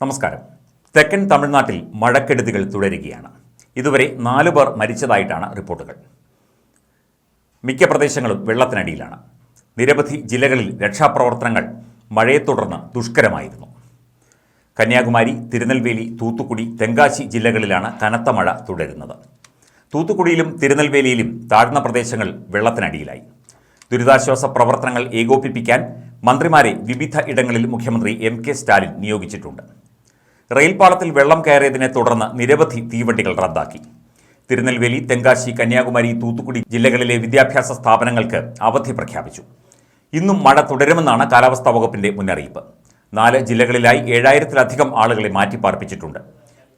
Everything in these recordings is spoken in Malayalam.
നമസ്കാരം. തെക്കൻ തമിഴ്നാട്ടിൽ മഴക്കെടുതികൾ തുടരുകയാണ്. ഇതുവരെ നാലു പേർ മരിച്ചതായിട്ടാണ് റിപ്പോർട്ടുകൾ. മിക്ക പ്രദേശങ്ങളും വെള്ളത്തിനടിയിലാണ്. നിരവധി ജില്ലകളിൽ രക്ഷാപ്രവർത്തനങ്ങൾ മഴയെ തുടർന്ന് ദുഷ്കരമായിരുന്നു. കന്യാകുമാരി തിരുനെൽവേലി തൂത്തുക്കുടി തെങ്കാശി ജില്ലകളിലാണ് കനത്ത മഴ തുടരുന്നത്. തൂത്തുക്കുടിയിലും തിരുനെൽവേലിയിലും താഴ്ന്ന പ്രദേശങ്ങൾ വെള്ളത്തിനടിയിലായി. ദുരിതാശ്വാസ പ്രവർത്തനങ്ങൾ ഏകോപിപ്പിക്കാൻ മന്ത്രിമാരെ വിവിധ ഇടങ്ങളിൽ മുഖ്യമന്ത്രി എം കെ സ്റ്റാലിൻ നിയോഗിച്ചിട്ടുണ്ട്. റെയിൽപാളത്തിൽ വെള്ളം കയറിയതിനെ തുടർന്ന് നിരവധി തീവണ്ടികൾ റദ്ദാക്കി. തിരുനെൽവേലി തെങ്കാശി കന്യാകുമാരി തൂത്തുക്കുടി ജില്ലകളിലെ വിദ്യാഭ്യാസ സ്ഥാപനങ്ങൾക്ക് അവധി പ്രഖ്യാപിച്ചു. ഇന്നും മഴ തുടരുമെന്നാണ് കാലാവസ്ഥാ വകുപ്പിന്റെ മുന്നറിയിപ്പ്. നാല് ജില്ലകളിലായി ഏഴായിരത്തിലധികം ആളുകളെ മാറ്റിപ്പാർപ്പിച്ചിട്ടുണ്ട്.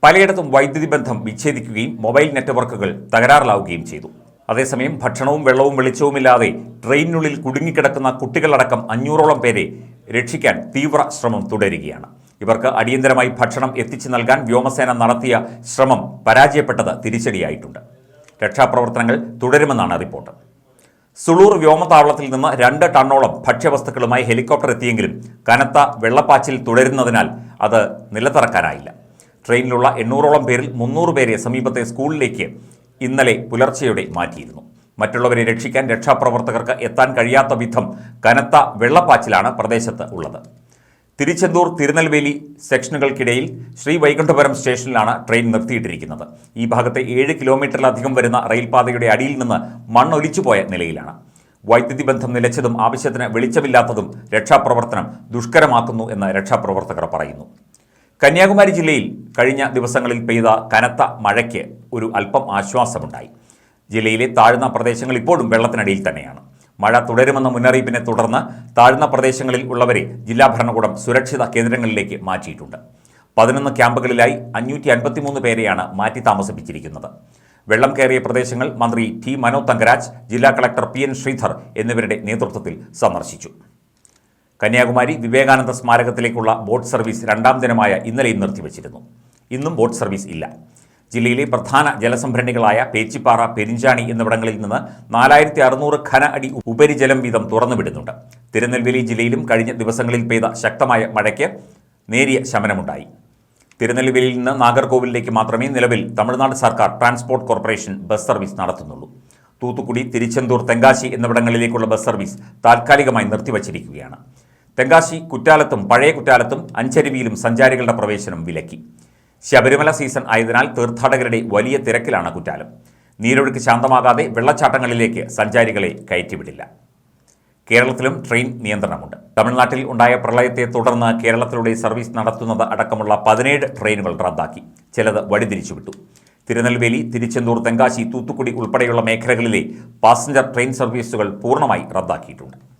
പലയിടത്തും വൈദ്യുതി ബന്ധം വിച്ഛേദിക്കുകയും മൊബൈൽ നെറ്റ്വർക്കുകൾ തകരാറിലാവുകയും ചെയ്തു. അതേസമയം ഭക്ഷണവും വെള്ളവും വെളിച്ചവുമില്ലാതെ ട്രെയിനിനുള്ളിൽ കുടുങ്ങിക്കിടക്കുന്ന കുട്ടികളടക്കം അഞ്ഞൂറോളം പേരെ രക്ഷിക്കാൻ തീവ്ര ശ്രമം തുടരുകയാണ്. ഇവർക്ക് അടിയന്തരമായി ഭക്ഷണം എത്തിച്ചു നൽകാൻ വ്യോമസേന നടത്തിയ ശ്രമം പരാജയപ്പെട്ടത് തിരിച്ചടിയായിട്ടുണ്ട്. രക്ഷാപ്രവർത്തനങ്ങൾ തുടരുമെന്നാണ് റിപ്പോർട്ട്. സുളൂർ വ്യോമതാവളത്തിൽ നിന്ന് രണ്ട് ടണ്ണോളം ഭക്ഷ്യവസ്തുക്കളുമായി ഹെലികോപ്റ്റർ എത്തിയെങ്കിലും കനത്ത വെള്ളപ്പാച്ചിൽ തുടരുന്നതിനാൽ അത് നിലത്തിറക്കാനായില്ല. ട്രെയിനിലുള്ള എണ്ണൂറോളം പേരിൽ മുന്നൂറ് പേരെ സമീപത്തെ സ്കൂളിലേക്ക് ഇന്നലെ പുലർച്ചെയോടെ മാറ്റിയിരുന്നു. മറ്റുള്ളവരെ രക്ഷിക്കാൻ രക്ഷാപ്രവർത്തകർക്ക് എത്താൻ കഴിയാത്ത വിധം കനത്ത വെള്ളപ്പാച്ചിലാണ് പ്രദേശത്ത് ഉള്ളത്. തിരുച്ചെന്തൂർ തിരുനെൽവേലി സെക്ഷനുകൾക്കിടയിൽ ശ്രീ വൈകുണ്ഠപുരം സ്റ്റേഷനിലാണ് ട്രെയിൻ നിർത്തിയിട്ടിരിക്കുന്നത്. ഈ ഭാഗത്തെ ഏഴ് കിലോമീറ്ററിലധികം വരുന്ന റെയിൽപാതയുടെ അടിയിൽ നിന്ന് മണ്ണൊലിച്ചുപോയ നിലയിലാണ്. വൈദ്യുതി ബന്ധം നിലച്ചതും ആവശ്യത്തിന് വെളിച്ചമില്ലാത്തതും രക്ഷാപ്രവർത്തനം ദുഷ്കരമാക്കുന്നു എന്ന് രക്ഷാപ്രവർത്തകർ പറയുന്നു. കന്യാകുമാരി ജില്ലയിൽ കഴിഞ്ഞ ദിവസങ്ങളിൽ പെയ്ത കനത്ത മഴയ്ക്ക് ഒരു അല്പം ആശ്വാസമുണ്ടായി. ജില്ലയിലെ താഴ്ന്ന പ്രദേശങ്ങൾ ഇപ്പോഴും വെള്ളത്തിനടിയിൽ തന്നെയാണ്. മഴ തുടരുമെന്ന മുന്നറിയിപ്പിനെ തുടർന്ന് താഴ്ന്ന പ്രദേശങ്ങളിൽ ഉള്ളവരെ ജില്ലാ ഭരണകൂടം സുരക്ഷിത കേന്ദ്രങ്ങളിലേക്ക് മാറ്റിയിട്ടുണ്ട്. പതിനൊന്ന് ക്യാമ്പുകളിലായി അഞ്ഞൂറ്റി അൻപത്തിമൂന്ന് പേരെയാണ് മാറ്റി താമസിപ്പിച്ചിരിക്കുന്നത്. വെള്ളം കയറിയ പ്രദേശങ്ങൾ മന്ത്രി ടി മനോ തങ്കരാജ് ജില്ലാ കളക്ടർ പി എൻ ശ്രീധർ എന്നിവരുടെ നേതൃത്വത്തിൽ സന്ദർശിച്ചു. കന്യാകുമാരി വിവേകാനന്ദ സ്മാരകത്തിലേക്കുള്ള ബോട്ട് സർവീസ് രണ്ടാം ദിനമായ ഇന്നലെയും നിർത്തിവച്ചിരുന്നു. ഇന്നും ബോട്ട് സർവീസ് ഇല്ല. ജില്ലയിലെ പ്രധാന ജലസംഭരണികളായ പേച്ചിപ്പാറ പെരിഞ്ചാണി എന്നിവിടങ്ങളിൽ നിന്ന് നാലായിരത്തി അറുന്നൂറ് ഘന അടി ഉപരിജലം വീതം തുറന്നുവിടുന്നുണ്ട്. തിരുനെൽവേലി ജില്ലയിലും കഴിഞ്ഞ ദിവസങ്ങളിൽ പെയ്ത ശക്തമായ മഴയ്ക്ക് നേരിയ ശമനമുണ്ടായി. തിരുനെൽവേലിയിൽ നിന്ന് നാഗർകോവിലിലേക്ക് മാത്രമേ നിലവിൽ തമിഴ്നാട് സർക്കാർ ട്രാൻസ്പോർട്ട് കോർപ്പറേഷൻ ബസ് സർവീസ് നടത്തുന്നുള്ളൂ. തൂത്തുക്കുടി തിരുച്ചെന്തൂർ തെങ്കാശി എന്നിവിടങ്ങളിലേക്കുള്ള ബസ് സർവീസ് താൽക്കാലികമായി നിർത്തിവച്ചിരിക്കുകയാണ്. തെങ്കാശി കുറ്റാലത്തും പഴയ കുറ്റാലത്തും അഞ്ചരുവിയിലും സഞ്ചാരികളുടെ പ്രവേശനം വിലക്കി. ശബരിമല സീസൺ ആയതിനാൽ തീർത്ഥാടകരുടെ വലിയ തിരക്കിലാണ് കുറ്റാലം. നീരൊഴുക്ക് ശാന്തമാകാതെ വെള്ളച്ചാട്ടങ്ങളിലേക്ക് സഞ്ചാരികളെ കയറ്റിവിടില്ല. കേരളത്തിലും ട്രെയിൻ നിയന്ത്രണമുണ്ട്. തമിഴ്നാട്ടിൽ ഉണ്ടായ പ്രളയത്തെ തുടർന്ന് കേരളത്തിലൂടെ സർവീസ് നടത്തുന്നത് അടക്കമുള്ള പതിനേഴ് ട്രെയിനുകൾ റദ്ദാക്കി. ചിലത് വഴിതിരിച്ചുവിട്ടു. തിരുനെൽവേലി തിരുച്ചെന്തൂർ തെങ്കാശി തൂത്തുക്കുടി ഉൾപ്പെടെയുള്ള മേഖലകളിലെ പാസഞ്ചർ ട്രെയിൻ സർവീസുകൾ പൂർണമായി റദ്ദാക്കിയിട്ടുണ്ട്.